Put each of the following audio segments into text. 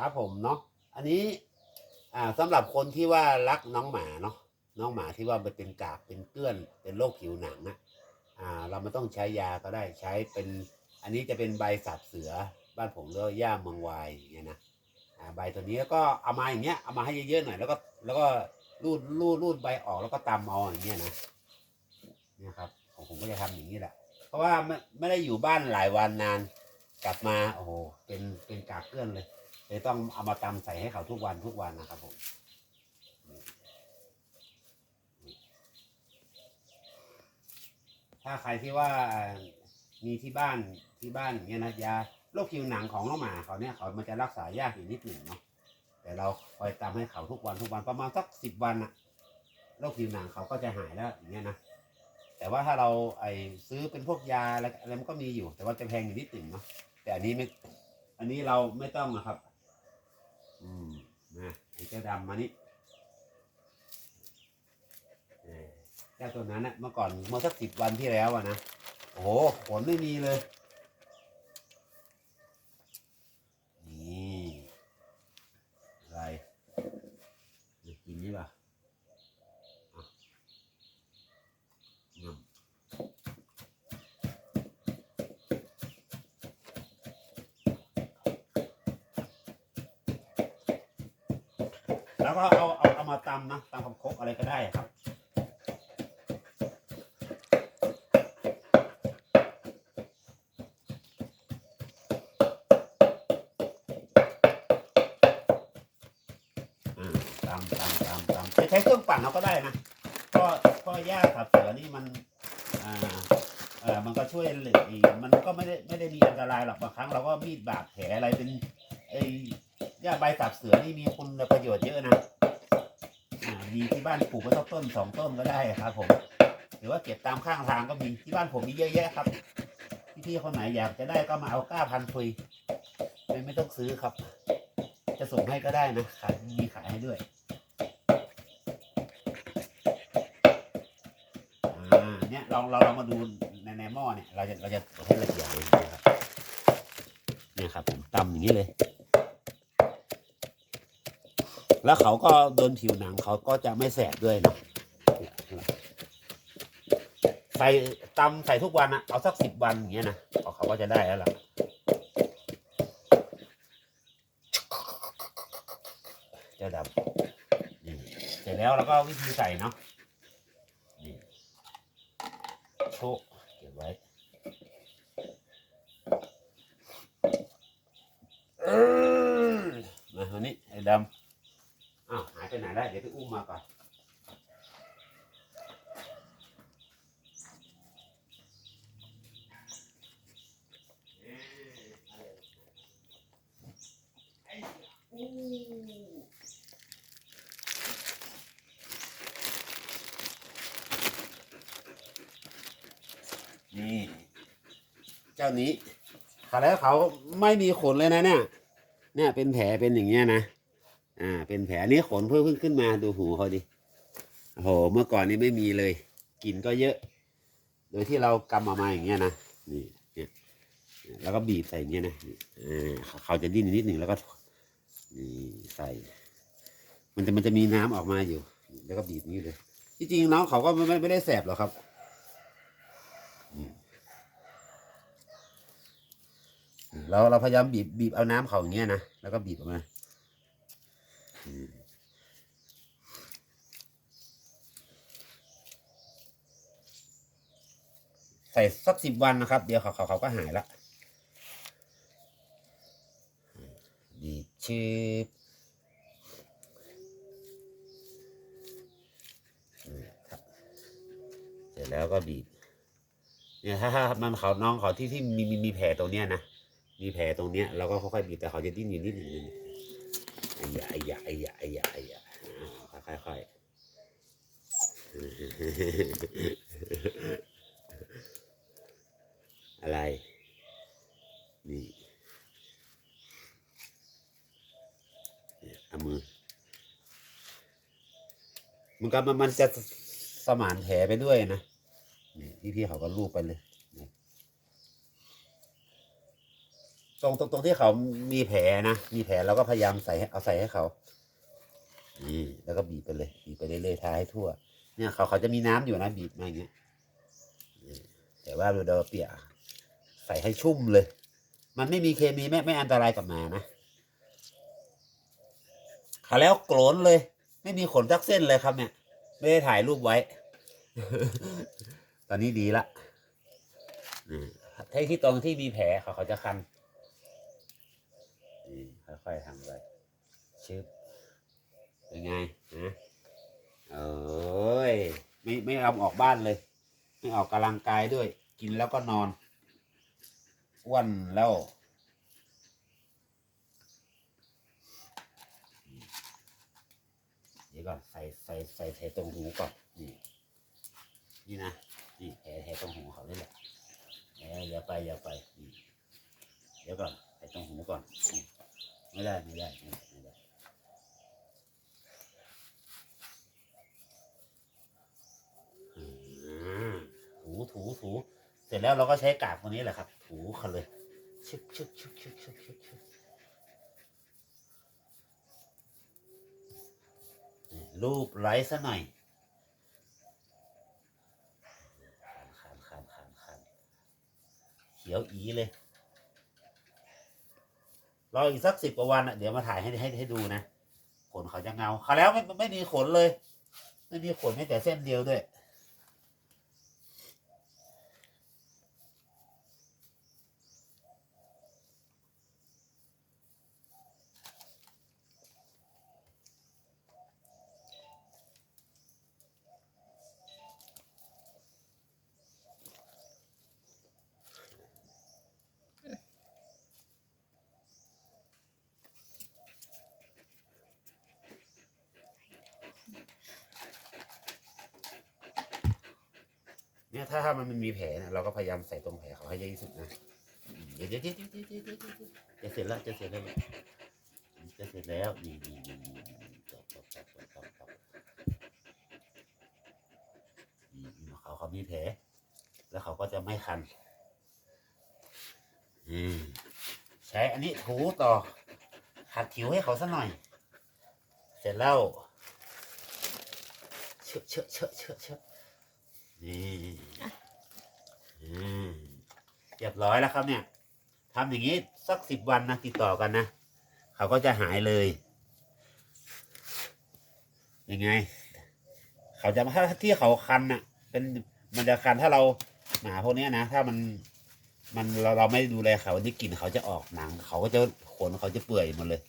ครับผมเนาะอันนี้อ่าสำหรับคนที่ว่ารักน้องหมาเนาะน้องหมาที่ว่ามันเป็นกากเป็นเกลื่อนเป็นโรคผิวหนังอะอ่า เราไม่ต้องใช้ยาก็ได้ใช้เป็น อันนี้จะเป็นใบสับเสือบ้านผมเรียกว่าย่าเมืองวายอย่างเงี้ยนะอ่าใบตัวนี้แล้วก็เอามาอย่างเงี้ยเอามาให้เยอะๆหน่อยแล้วก็แล้วก็รูดรูดรูดใบออกแล้วก็ตำเอาอย่างเงี้ยนะเนี่ยครับผมผมก็จะทำอย่างนี้แหละ เพราะว่าไม่ไม่ได้อยู่บ้านหลายวันนาน กลับมาโอ้โหเป็นเป็นกากเกลื่อนเลย เลยต้องเอามาตำใส่ให้เขาทุกวันทุกวันนะครับผมถ้าใครที่ว่ามีที่บ้านที่บ้านอย่างเงี้ยนะยาโรคผิวหนังของน้องหมาเขาเนี่ยเขามันจะรักษายากอยู่นิดหนึ่งเนาะแต่เราคอยตามให้เขาทุกวันทุกวันประมาณสักสิบวันอะโรคผิวหนังเขาก็จะหายแล้วอย่างเงี้ยนะแต่ว่าถ้าเราไอซื้อเป็นพวกยาอะไรอะไรมันก็มีอยู่ แต่ว่าจะแพงอยู่นิดหนึ่งเนาะแต่อันนี้ไม่อันนี้เราไม่ต้องนะครับ อืมนะไอ้เจ้าดำมานี่เออเจ้าตัวนั้นนะเมื่อก่อนเมื่อสักสิบวันที่แล้วอะนะ โอ้โหขนไม่มีเลย นี่อะไรจะกินนี่ป่ะอะงำ แล้วก็เอาเอาเอามาตำนะตำกับครกอะไรก็ได้ครับอ่าตามตามตามตามใช้ใช้เครื่องปั่นเราก็ได้นะก็ก็หญ้าขับเสือนี่มันอ่าเออมันก็ช่วยเหลืออีกมันก็ไม่ได้ไม่ได้มีอันตรายหรอกบางครั้งเราก็มีดบาดแผลอะไรเป็นไอ หญ้าใบสับเสือนี่มีคุณประโยชน์เยอะนะมีที่บ้านปลูกไว้สักต้นสองต้นก็ได้ครับผม หรือว่าเก็บตามข้างทางก็มีที่บ้านผมมีเยอะแยะครับพี่ๆคนไหนอยากจะได้ก็มาเอาก้าพันคุยไม่ไม่ต้องซื้อครับ จะส่งให้ก็ได้นะขายมีขายให้ด้วยอ่าเนี่ยเราเราเรามาดูในในหม้อเนี่ยเราจะเราจะให้ละเอียดเลยนะครับเนี่ยครับผมตำอย่างนี้เลย แล้วเขาก็โดนผิวหนังเขาก็จะไม่แสบด้วยนะใส่ตำใส่ทุกวันอะเอาสักสิบวันอย่างเงี้ยนะเขาเขาก็จะได้แล้วล่ะจ้าดำนี่เสร็จแล้วเราก็วิธีใส่เนาะนี่โชเก็บไว้เออมาวันนี้ไอ้ดำ ไปไหนได้ เดี๋ยวไปอุ้มมาก่อนนี่เจ้านี้ขาแล้วเขาไม่มีขนเลยนะเนี่ย เนี่ยเป็นแผลเป็นอย่างเงี้ยนะ อ่า เป็นแผลนี่ขนเพิ่งขึ้นมาดูหูเขาดิโอ้โห เมื่อก่อนนี้ไม่มีเลยกลิ่นก็เยอะ โดยที่เรากำออกมาอย่างเงี้ยนะนี่เนี่ยแล้วก็บีบใส่อย่างเงี้ยนะเขาจะดิ้นนิดหนึ่งแล้วก็นี่ใส่ มันจะมันจะมีน้ำออกมาอยู่ แล้วก็บีบอย่างนี้เลยที่จริงน้องเขาก็ไม่ไม่ได้แสบหรอกครับเราเราพยายามบีบบีบเอาน้ำเขาอย่างเงี้ยนะแล้วก็บีบออกมา ใส่สักสิบวันนะครับ เดี๋ยวเขาเขาเขาก็หายละบีชืบเสร็จแล้วก็บีบเนี่ยถ้าถ้ามันเขาน้องเขาที่ที่มีมีมีแผลตรงเนี้ยนะมีแผลตรงเนี้ยเราก็ค่อยๆบีบแต่เขาจะดิ้นอยู่นิดหนึ่ง เนี่ยอ้ยาอ้ยาอ้ยาอ้ยาไอ้ยค่อยอะไร นี่เอามือมันก็มันมันจะสมานแผลไปด้วยนะนี่พี่ๆเขาก็ลูบไปเลยนี่ ตรงตรงตรงที่เขามีแผลนะ มีแผลเราก็พยายามใส่เอาใส่ให้เขา นี่แล้วก็บีบไปเลย บีบไปเรื่อยๆทาให้ทั่ว เนี่ยเขาเขาจะมีน้ำอยู่นะบีบมาอย่างเงี้ยแต่ว่าเราเปียกใส่ให้ชุ่มเลย มันไม่มีเคมีไม่ไม่อันตรายกับหมานะเขาแล้วโกรนเลย ไม่มีขนสักเส้นเลยครับเนี่ย ไม่ได้ถ่ายรูปไว้ ตอนนี้ดีละอืมที่ตรงที่มีแผลเขาเขาจะคัน ค่อยๆทำไปชึบเป็นไงนะเอ้ยไม่ไม่เอาออกบ้านเลย ไม่ออกกำลังกายด้วย กินแล้วก็นอนอ้วนแล้วเดี๋ยวก่อนใส่ใส่ใส่ใส่ตรงหูก่อนนี่นี่นะนี่แผลแผลตรงหูเขาเลยแหละแหมอย่าไปอย่าไปนี่เดี๋ยวก่อนใส่ตรงหูก่อนนี่ ไม่ได้ไม่ได้ไม่ได้ไม่ได้ถูถูถูเสร็จแล้วเราก็ใช้กากตัวนี้แหละครับ ถูเขาเลยชึกชึกชึกชึกชึกชึกชึกรูปไร้ซะหน่อยคันคันคันคันเขียวอีเลย รออีกสักสิบกว่าวันอะเดี๋ยวมาถ่ายให้ให้ให้ดูนะขนเขาจะเงาเขาแล้วไม่ไม่มีขนเลย ไม่มีขนแม้แต่เส้นเดียวด้วย เนี่ยถ้ามันมีแผลเนี่ยเราก็พยายามใส่ตรงแผลเขาให้เยอะที่สุดนะเดี๋ยวเดี๋ยวเดี๋ยวเดี๋ยวเดี๋ยวเดี๋ยวจะเสร็จแล้วจะเสร็จแล้วจะเสร็จแล้วนี่นี่นี่นี่จบจบจบจบจบจบเขาเขามีแผลแล้วเขาก็จะไม่คันอืมใช้อันนี้ถูต่อขัดผิวให้เขาสักหน่อย เสร็จแล้วเชอะเชอะเชอะเชอะเชอะ นี่เรียบร้อยแล้วครับเนี่ยทำอย่างนี้สักสิบวันนะติดต่อกันนะ เขาก็จะหายเลย ยังไง เขาจะถ้าที่เขาคันน่ะ เป็นมันจะคันถ้าเราหมาพวกนี้นะ ถ้ามันมันเราเราไม่ดูแลเขาที่กลิ่นเขาจะออกหนัง เขาก็จะขนเขาจะเปื่อยหมดเลย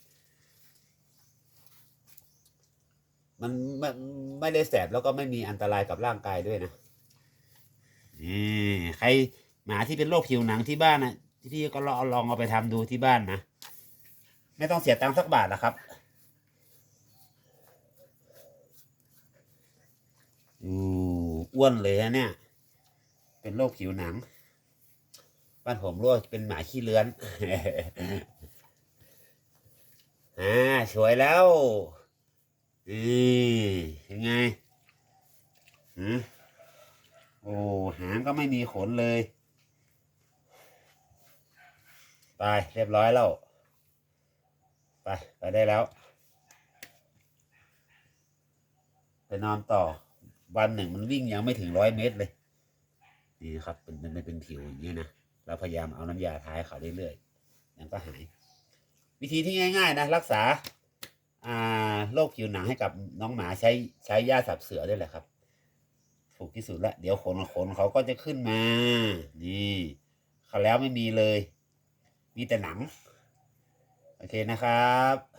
มันไม่ไม่ได้แสบแล้วก็ไม่มีอันตรายกับร่างกายด้วยนะ ใครหมาที่เป็นโรคผิวหนังที่บ้านนะพี่ก็ลองลองเอาไปทำดูที่บ้านนะ ไม่ต้องเสียตังค์สักบาทหรอกครับอู้อ้วนเลยนะเนี่ย เป็นโรคผิวหนัง บ้านผมรู้ว่าเป็นหมาขี้เลื้อนอ่าสวยแล้วนี่ยังไงหืม โอ้หางก็ไม่มีขนเลยไปเรียบร้อยแล้ว ไปไปได้แล้ว ไปนอนต่อ วันหนึ่งมันวิ่งยังไม่ถึงร้อยเมตรเลย นี่ครับเป็นเป็นเป็นผิวอย่างนี้นะ เราพยายามเอาน้ำยาทาให้เขาเรื่อยๆยังก็หาย วิธีที่ง่าย ๆ นะ รักษา อ่าโรคผิวหนังให้กับน้องหมาใช้ใช้ยาสับเสือด้วยแหละครับ ถูกที่สุดละเดี๋ยวขนขนเขาก็จะขึ้นมา นี่เขาแล้วไม่มีเลย มีแต่หนัง โอเคนะครับ